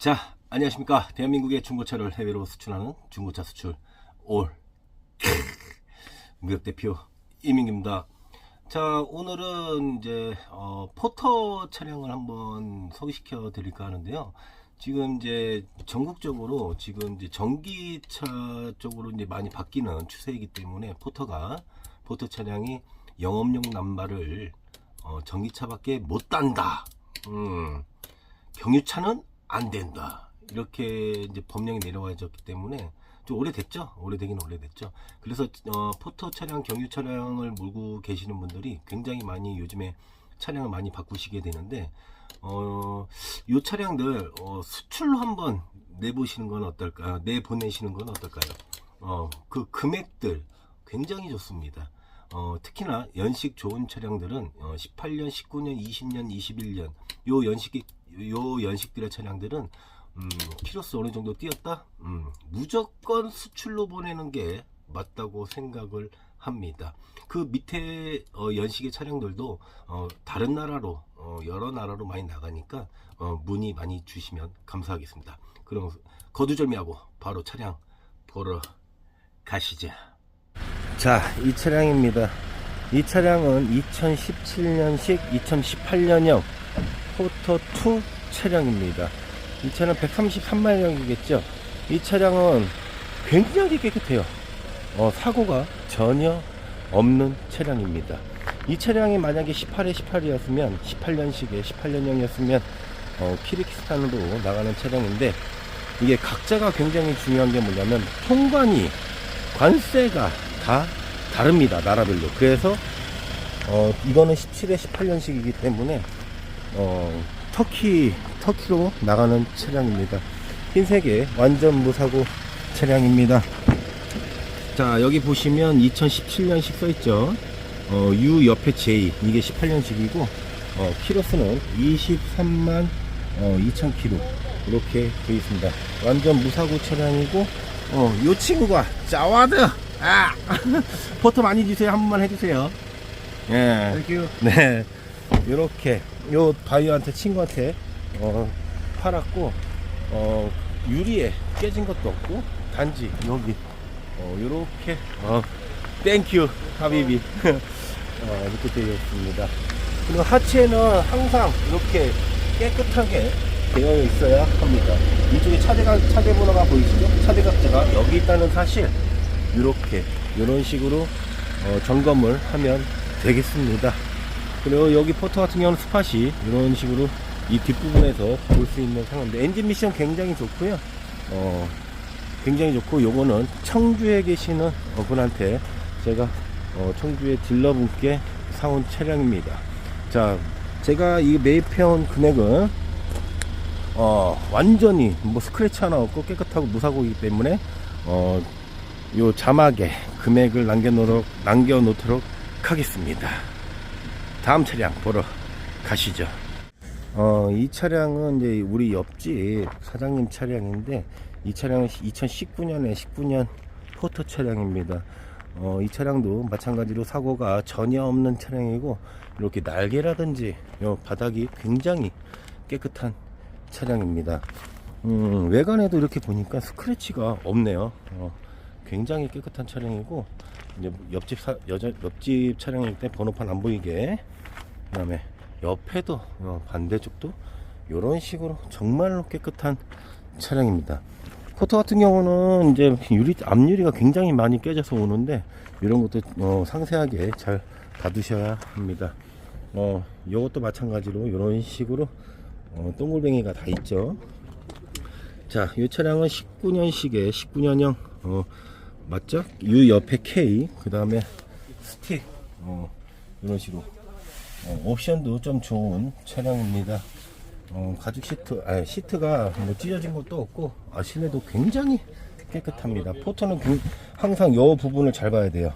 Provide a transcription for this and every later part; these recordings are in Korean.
자, 안녕하십니까. 대한민국의 중고차를 해외로 수출하는 중고차 수출 올 무역 대표 이민기입니다. 자, 오늘은 이제 어, 포터 차량을 한번 소개시켜 드릴까 하는데요. 지금 이제 전국적으로 지금 이제 전기차 쪽으로 이제 많이 바뀌는 추세이기 때문에 포터가 포터 차량이 영업용 남발을 어, 전기차밖에 못 단다. 음, 경유차는 안 된다. 이렇게 이제 법령이 내려와졌기 때문에 좀 오래됐죠. 오래되긴 오래됐죠. 그래서 어, 포터 차량, 경유 차량을 몰고 계시는 분들이 굉장히 많이 요즘에 차량을 많이 바꾸시게 되는데 어, 요 차량들 어, 수출로 한번 내보시는 건 어떨까요? 내보내시는 건 어떨까요? 어, 그 금액들 굉장히 좋습니다. 어, 특히나 연식 좋은 차량들은 어, 18년, 19년, 20년, 21년 요 연식이 요 연식들의 차량들은 음, 키로수 어느 정도 뛰었다? 음, 무조건 수출로 보내는 게 맞다고 생각을 합니다. 그 밑에 어, 연식의 차량들도 어, 다른 나라로 어, 여러 나라로 많이 나가니까 어, 문의 많이 주시면 감사하겠습니다. 그럼 거두절미하고 바로 차량 보러 가시죠. 자, 이 차량입니다. 이 차량은 2017년식 2018년형 포터2 차량입니다. 이 차량 133마력이겠죠. 이 차량은 굉장히 깨끗해요. 어, 사고가 전혀 없는 차량입니다. 이 차량이 만약에 18에 18이었으면 18년식에 18년형이었으면 어, 키르키스탄으로 나가는 차량인데 이게 각자가 굉장히 중요한 게 뭐냐면 통관이 관세가 다 다릅니다 나라별로. 그래서 어, 이거는 17에 18년식이기 때문에 어, 터키 터키로 나가는 차량입니다. 흰색의 완전 무사고 차량입니다. 자 여기 보시면 2017년식 써있죠. 어, U 옆에 J 이게 18년식이고 어, 키로수는 23만 어, 2천 킬로. 이렇게 되어 있습니다. 완전 무사고 차량이고 어, 요 친구가 자와드 아. 포토 많이 주세요. 한 번만 해주세요. 예. 네. 이렇게 요 바이오한테 친구한테 어, 팔았고 어, 유리에 깨진 것도 없고 단지 여기 어, 요렇게 어, 땡큐 하비비. 어, 이렇게 되어 있습니다. 그리고 하체는 항상 이렇게 깨끗하게 되어 있어야 합니다. 이쪽에 차대가 차대 번호가 보이시죠? 차대각자가 여기 있다는 사실 이렇게 이런 식으로 어, 점검을 하면 되겠습니다. 그리고 여기 포터 같은 경우는 스팟이 이런 식으로 이 뒷부분에서 볼 수 있는 상황인데 엔진 미션 굉장히 좋고요. 어, 굉장히 좋고 요거는 청주에 계시는 어, 분한테 제가 어, 청주의 딜러분께 사온 차량입니다. 자 제가 이 매입해온 금액은 어, 완전히 뭐 스크래치 하나 없고 깨끗하고 무사고이기 때문에 어, 요 자막에 금액을 남겨놓도록, 남겨놓도록 하겠습니다. 다음 차량 보러 가시죠. 어, 이 차량은 이제 우리 옆집 사장님 차량인데 이 차량은 2019년에 19년 포터 차량입니다. 어, 이 차량도 마찬가지로 사고가 전혀 없는 차량이고 이렇게 날개라든지 요 바닥이 굉장히 깨끗한 차량입니다. 음, 외관에도 이렇게 보니까 스크래치가 없네요. 어, 굉장히 깨끗한 차량이고 이제 옆집 사, 여자, 옆집 차량일 때 번호판 안 보이게 그 다음에 옆에도 어, 반대쪽도 이런 식으로 정말로 깨끗한 차량입니다. 포터 같은 경우는 이제 유리 앞유리가 굉장히 많이 깨져서 오는데 이런 것도 어, 상세하게 잘 봐두셔야 합니다. 어, 이것도 마찬가지로 이런 식으로 어, 동글뱅이가 다 있죠. 자, 이 차량은 19년식에 19년형 어, 맞죠? U 옆에 K 그 다음에 스틱 어, 이런 식으로 어, 옵션도 좀 좋은 차량입니다. 어, 가죽 시트, 아 시트가 뭐 찢어진 것도 없고 아, 실내도 굉장히 깨끗합니다. 포터는 그- 항상 이 부분을 잘 봐야 돼요.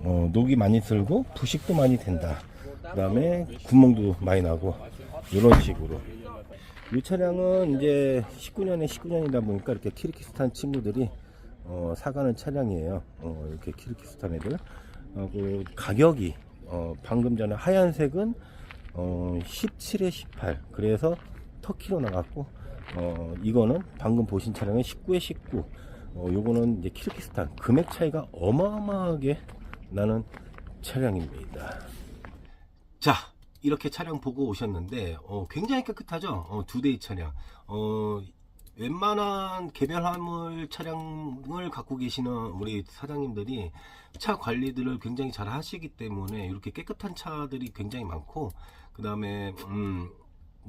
어, 녹이 많이 들고 부식도 많이 된다. 그 다음에 구멍도 많이 나고 이런 식으로. 이 차량은 이제 19년에 19년이다 보니까 이렇게 키르키스탄 친구들이 어, 사가는 차량이에요. 어, 이렇게 키르키스탄 애들. 하고 가격이 어, 방금 전에 하얀색은 어, 17에 18. 그래서 터키로 나갔고 어, 이거는 방금 보신 차량은 19에 19. 어, 요거는 이제 키르기스탄. 금액 차이가 어마어마하게 나는 차량입니다. 자, 이렇게 차량 보고 오셨는데, 어, 굉장히 깨끗하죠? 어, 두 대의 차량. 어, 웬만한 개별 화물 차량을 갖고 계시는 우리 사장님들이 차 관리들을 굉장히 잘 하시기 때문에 이렇게 깨끗한 차들이 굉장히 많고, 그 다음에, 음,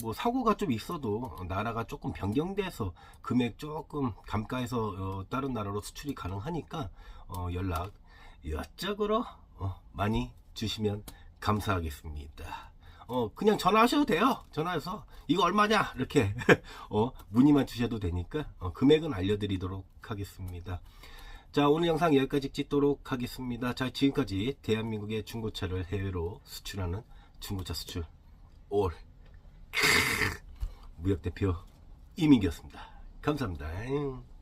뭐 사고가 좀 있어도 나라가 조금 변경돼서 금액 조금 감가해서 어, 다른 나라로 수출이 가능하니까 어, 연락 이쪽으로 어, 많이 주시면 감사하겠습니다. 어 그냥 전화하셔도 돼요. 전화해서 이거 얼마냐 이렇게 어 문의만 주셔도 되니까 어, 금액은 알려드리도록 하겠습니다. 자 오늘 영상 여기까지 찍도록 하겠습니다. 자 지금까지 대한민국의 중고차를 해외로 수출하는 중고차 수출 올 무역대표 이민기였습니다. 감사합니다.